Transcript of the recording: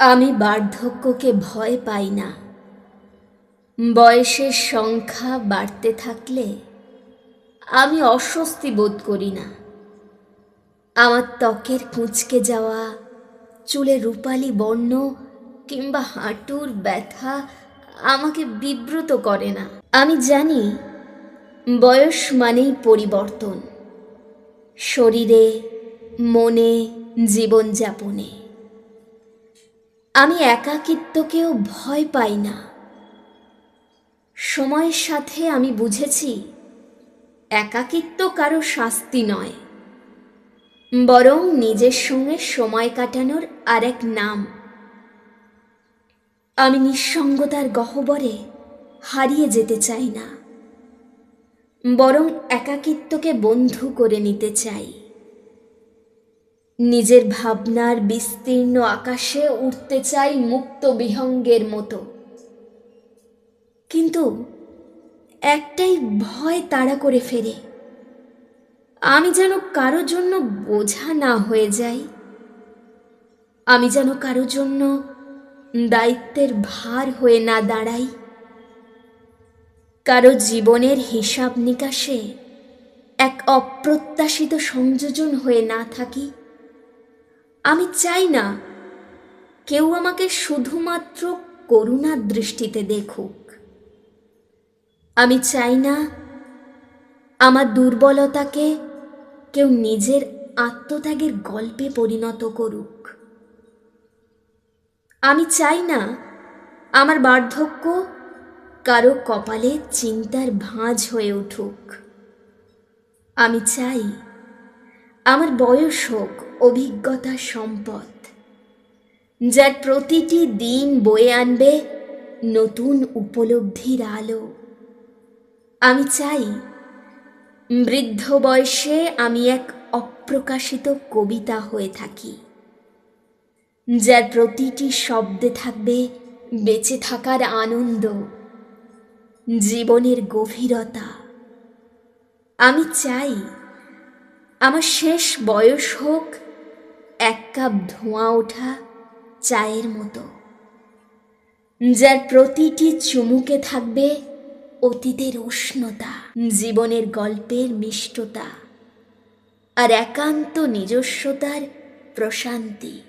আমি বার্ধক্যকে ভয় পাই না। বয়সের সংখ্যা বাড়তে থাকলে আমি অস্বস্তি বোধ করি না। আমার ত্বকের কুঁচকে যাওয়া, চুলে রূপালি বর্ণ কিংবা হাঁটুর ব্যথা আমাকে বিব্রত করে না। আমি জানি বয়স মানেই পরিবর্তন। শরীরে, মনে, জীবনযাপনে। আমি একাকিত্বকেও ভয় পাই না। সময়ের সাথে আমি বুঝেছি, একাকিত্ব কারও শাস্তি নয়। বরং নিজের সঙ্গে সময় কাটানোর আরেক নাম। আমি নিঃসঙ্গতার গহ্বরে হারিয়ে যেতে চাই না, বরং একাকিত্বকে বন্ধু করে নিতে চাই। নিজের ভাবনার বিস্তীর্ণ আকাশে উঠতে চাই মুক্ত বিহঙ্গের মতো। কিন্তু একটাই ভয় তাড়া করে ফেরে। আমি যেন কারও জন্য বোঝা না হয়ে যাই। আমি যেন কারও জন্য দায়িত্বের ভার হয়ে না দাঁড়াই। কারও জীবনের হিসাব নিকাশে এক অপ্রত্যাশিত সংযোজন হয়ে না থাকি। আমি চাই না। কেউ আমাকে শুধুমাত্র করুণার দৃষ্টিতে দেখুক। আমি চাই না আমার দুর্বলতাকে কেউ নিজের আত্মত্যাগের গল্পে পরিণত করুক। আমি চাই না আমার বার্ধক্য কারও কপালে চিন্তার ভাঁজ হয়ে উঠুক। আমি চাই আমার বয়স হোক, অভিজ্ঞতা সম্পদ। যার প্রতিটি দিন বয়ে আনবে নতুন উপলব্ধির আলো। আমি চাই, বৃদ্ধ বয়সে আমি এক অপ্রকাশিত কবিতা হয়ে থাকি, যার প্রতিটি শব্দে থাকবে বেঁচে থাকার আনন্দ, জীবনের গভীরতা। আমি চাই আমার শেষ বয়স হোক, এক কাপ ধোঁয়া ওঠা চায়ের মতো। যার প্রতিটি চুমুকে থাকবে অতীতের উষ্ণতা, জীবনের গল্পের মিষ্টতা আর একান্ত নিজস্বতার প্রশান্তি।